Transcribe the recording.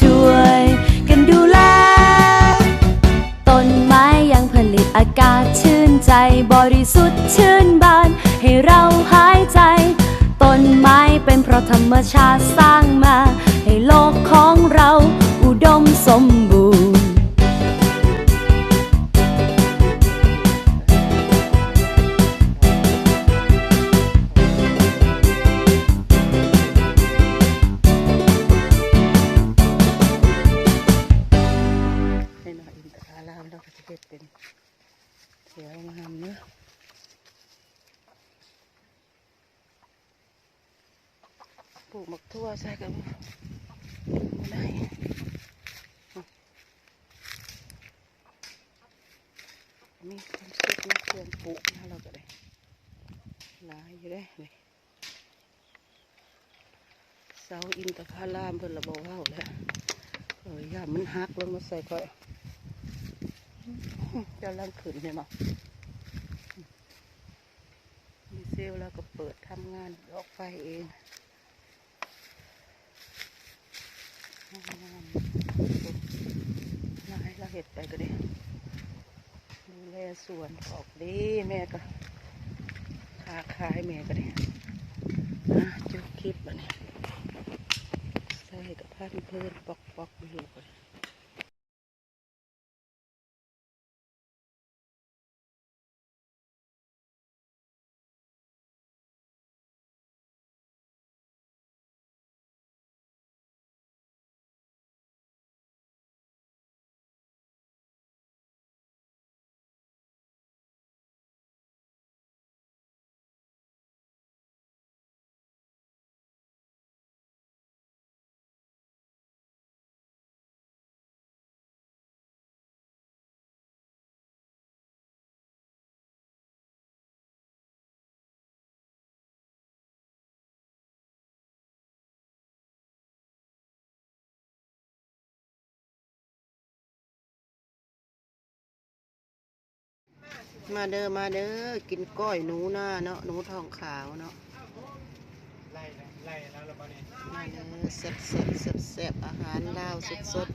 ช่วย กันดูแล ต้นไม้ยังผลิตอากาศชื่นใจบริสุทธิ์ชื่นบาน ให้เราหายใจ ต้นไม้เป็นเพราะธรรมชาติสร้างมา ให้โลกของเราอุดมสมบูรณ์ เสียวงามเนื้อะปลูกหมักทั่วใส่กันบ่ได้มีคนเก็บนะเครื่องปลูกนะเราก็ได้หลายอยู่ได้นี่เสาอินทผลามเพิ่นระบอกว่าแล้วเอ้ยอย่ามันหักลงมาใส่ก่อย เจะลังขึ้นเนี่ยมั้งมีเซลลแล้วก็เปิดทำงานออกไฟเองงามนายเราเห็ดไปก็ได้ดูแลสวนออกดีแม่ก็ค้าขายแม่ก็ได้จุดคลิปอันนี้ใส่กับพันเพื่อนปอกปอกๆอยู่ก่อน มาเด้อมาเด้อกินก้อยหนูหน้าเนาะหนูทองขาวเนาะไล่นะไล่แล้วเราไปเนี่ยมาเด้อแซ่บแซ่บแซ่บแซ่บอาหารลาวสดสด